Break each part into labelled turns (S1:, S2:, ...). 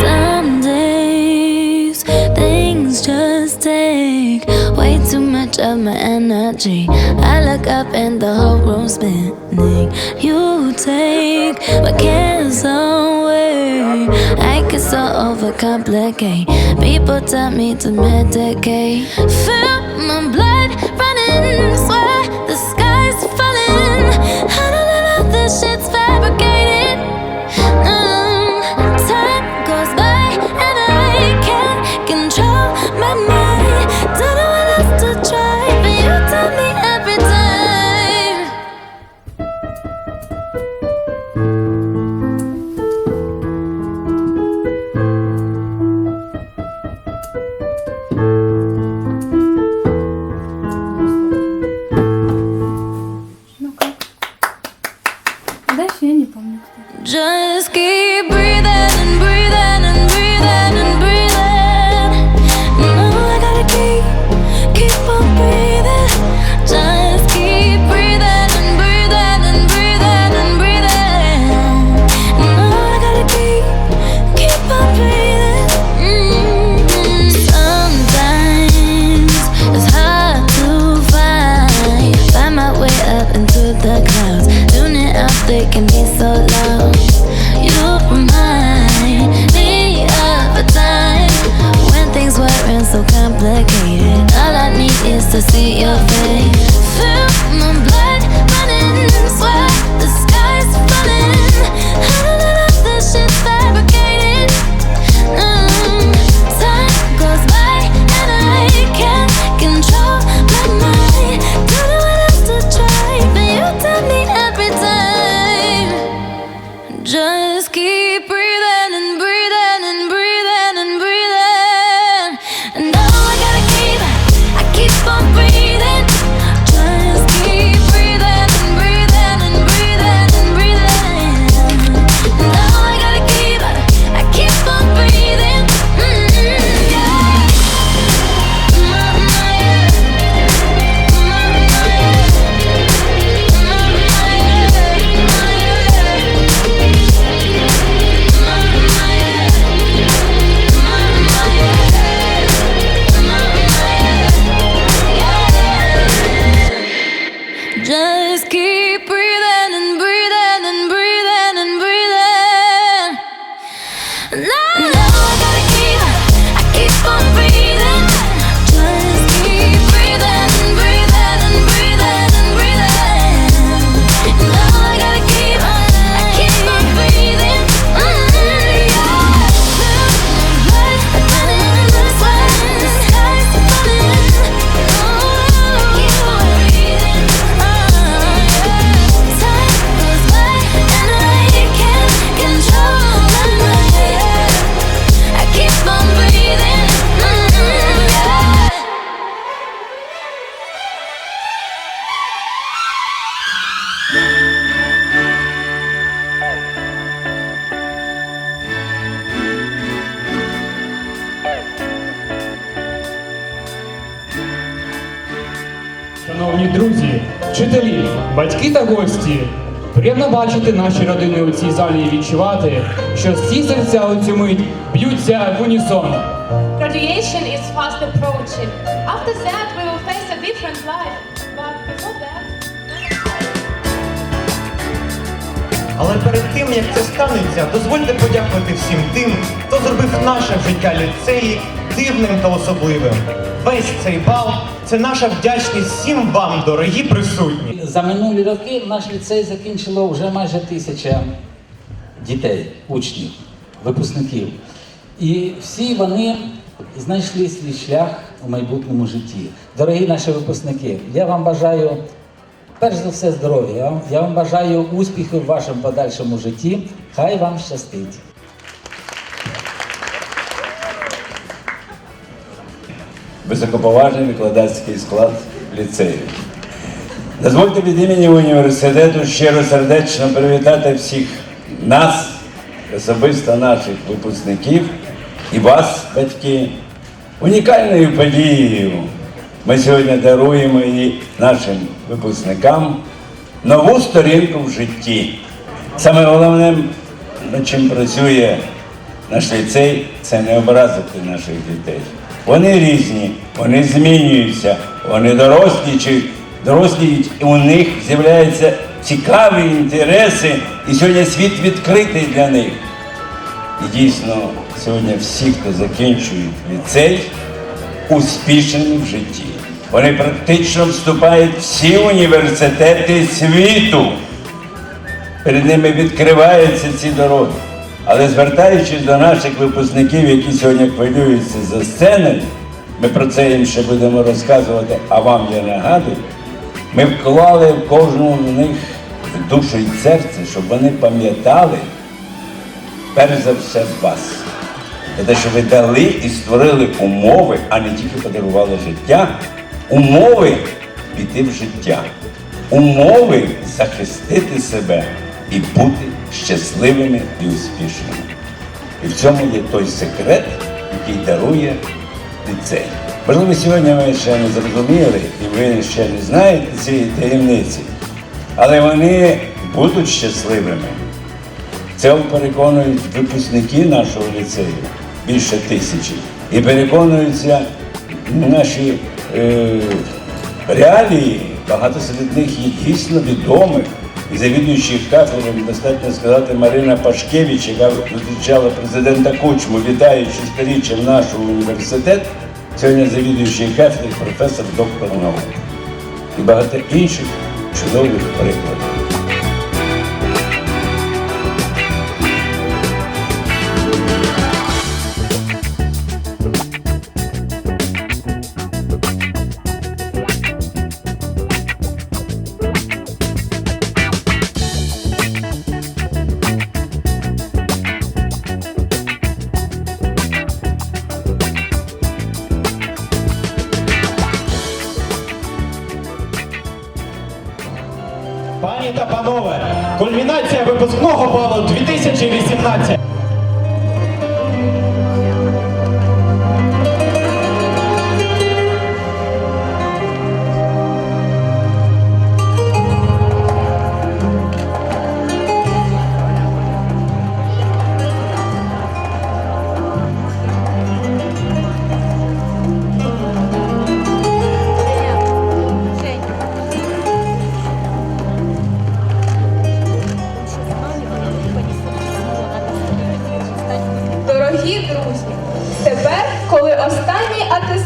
S1: Some days things just take way too much of my energy. I look up and the whole room's spinning. You take my cares away. I get so overcomplicate. People tell me to medicate. Feel
S2: батьки та гості, приємно бачити наші родини у цій залі і відчувати, що всі серця у цю мить б'ються в унісон.
S3: Graduation is fast approaching. After that, we will face a different life. But before that,
S4: Але перед тим, як це станеться, дозвольте подякувати всім тим, хто зробив наше життя ліцеї дивним та особливим. Весь цей бал це наша вдячність всім вам, дорогі присутні.
S5: За минулі роки наш ліцей закінчило вже майже тисяча дітей, учнів, випускників. І всі вони знайшли свій шлях у майбутньому житті. Дорогі наші випускники, я вам бажаю перш за все здоров'я. Я вам бажаю успіху в вашому подальшому житті. Хай вам щастить.
S6: високоповажний викладацький склад ліцею. Дозвольте від імені університету щиро сердечно привітати всіх нас, особисто наших випускників і вас, батьки, унікальною подією. Ми сьогодні даруємо її нашим випускникам нову сторінку в житті. Саме головне, над чим працює наш ліцей, це не образити наших дітей. Вони різні, вони змінюються, вони дорослі, доросліють, і у них з'являються цікаві інтереси, і сьогодні світ відкритий для них. І дійсно, сьогодні всі, хто закінчують ліцей, успішні в житті. Вони практично вступають в всі університети світу. Перед ними відкриваються ці дороги. Але звертаючись до наших випускників, які сьогодні хвилюються за сценою, ми про це їм ще будемо розказувати, а вам я нагадую, ми вклали в кожного з них душу і серце, щоб вони пам'ятали, перш за все вас. Це те, що ви дали і створили умови, а не тільки подарували життя, умови піти в життя, умови захистити себе і бути щасливими і успішними. І в цьому є той секрет, який дарує ліцей. Можливо, сьогодні ви ще не зрозуміли, і ви ще не знаєте цієї таємниці, але вони будуть щасливими. Це переконують випускники нашого ліцею, більше тисячі. І переконуються наші е, реалії. Багато серед них є дійсно відомих. І завідуючих кафедрами достатньо сказати Марина Пашкевич, яка зустрічала президента Кучму, вітаючи сторіччям нашого університету, сьогодні завідуючий кафедри, професор, доктор наук. І багато інших чудових прикладів.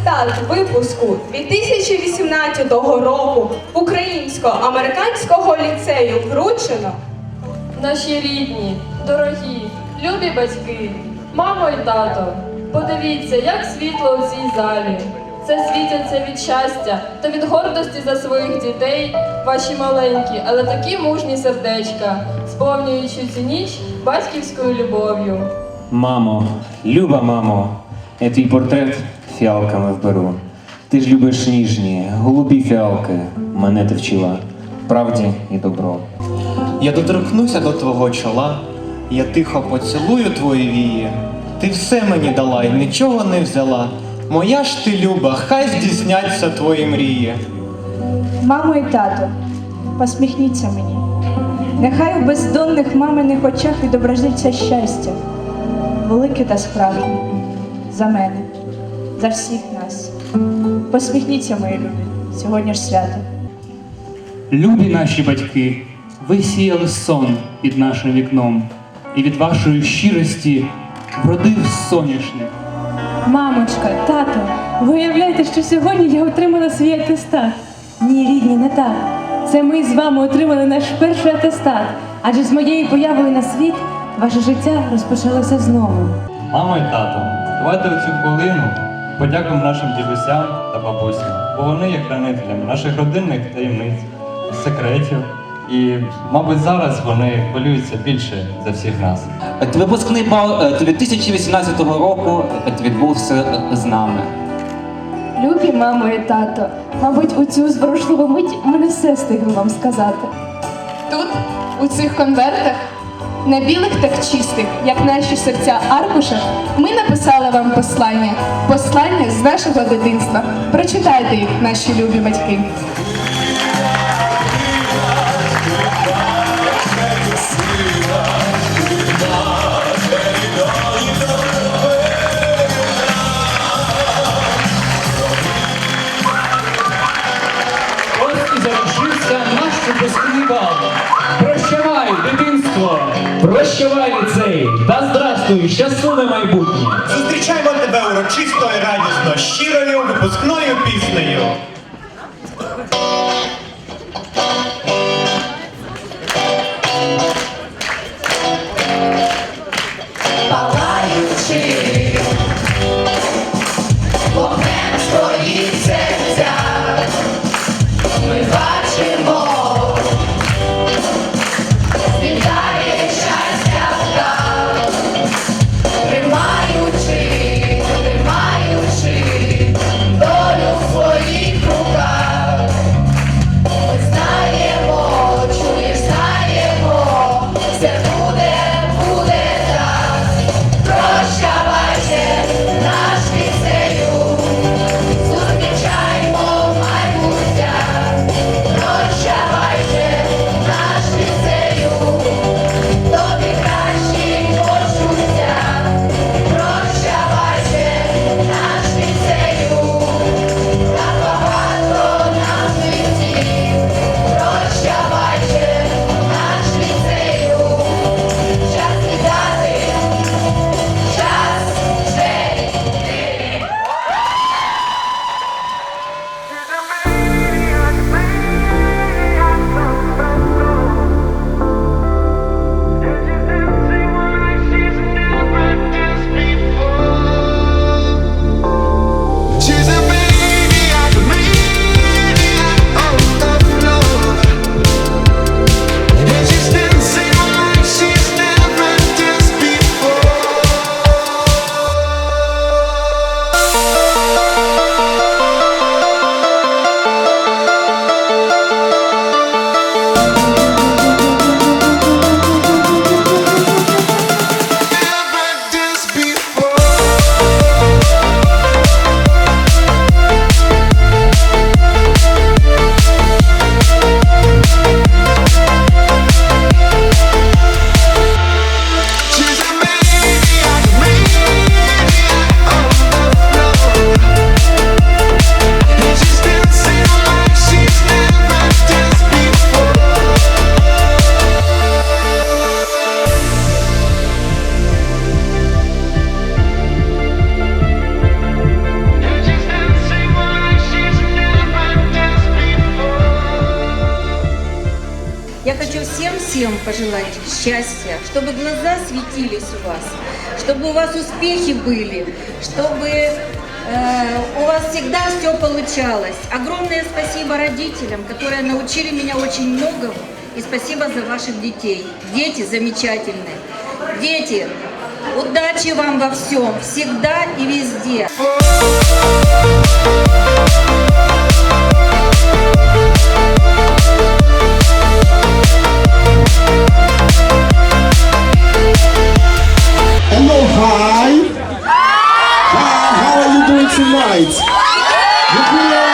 S7: Атестат випуску 2018 року українсько-американського ліцею вручено,
S8: Наші рідні, дорогі, любі батьки, мамо і тато, подивіться, як світло у цій залі. Це світяться від щастя та від гордості за своїх дітей, ваші маленькі, але такі мужні сердечка, сповнюючи цю ніч батьківською любов'ю.
S9: Мамо, люба мамо, твій портрет фіалками вберу. Ти ж любиш ніжні, голубі фіалки, мене ти вчила правді і добро.
S10: Я доторкнуся до твого чола, я тихо поцілую твої вії. Ти все мені дала і нічого не взяла. Моя ж ти люба, хай здійсняться твої мрії.
S11: Мамо і тато, посміхніться мені. Нехай у бездонних маминих очах відобразиться щастя, велике та справжнє, за мене, за всіх нас. Посміхніться, мої любі, сьогодні ж свято.
S2: Любі наші батьки, ви сіяли сон під нашим вікном, і від вашої щирості вродив соняшник.
S12: Мамочка, тато, ви уявляєте, що сьогодні я отримала свій атестат? Ні, рідні, не так. Це ми з вами отримали наш перший атестат. Адже з моєю появою на світ ваше життя розпочалося знову.
S9: Мамо і тато, давайте у цю хвилину подякуємо нашим дідусям та бабусям, бо вони є хранителями наших родинних таємниць, секретів. І, мабуть, зараз вони хвилюються більше за всіх нас.
S13: Випускний бал е, 2018 року відбувся з нами.
S8: Любі мамо і тато, мабуть, у цю зворушливу мить ми не все встигли вам сказати.
S7: тут, у цих конвертах, не білих так чистих, як наші серця аркушах, ми написали вам послання. Послання з нашого дитинства. Прочитайте їх, наші любі батьки.
S2: Прощавай ліцей! Та здрастуй, щасливе майбутнє!
S9: Зустрічаємо тебе урочисто і радісно, щирою випускною піснею.
S14: всем пожелать счастья, чтобы глаза светились у вас, чтобы у вас успехи были, чтобы э, у вас всегда все получалось. Огромное спасибо родителям, которые научили меня очень многому, и спасибо за ваших детей. Дети замечательные. Дети, удачи вам во всем, всегда и везде.
S15: right.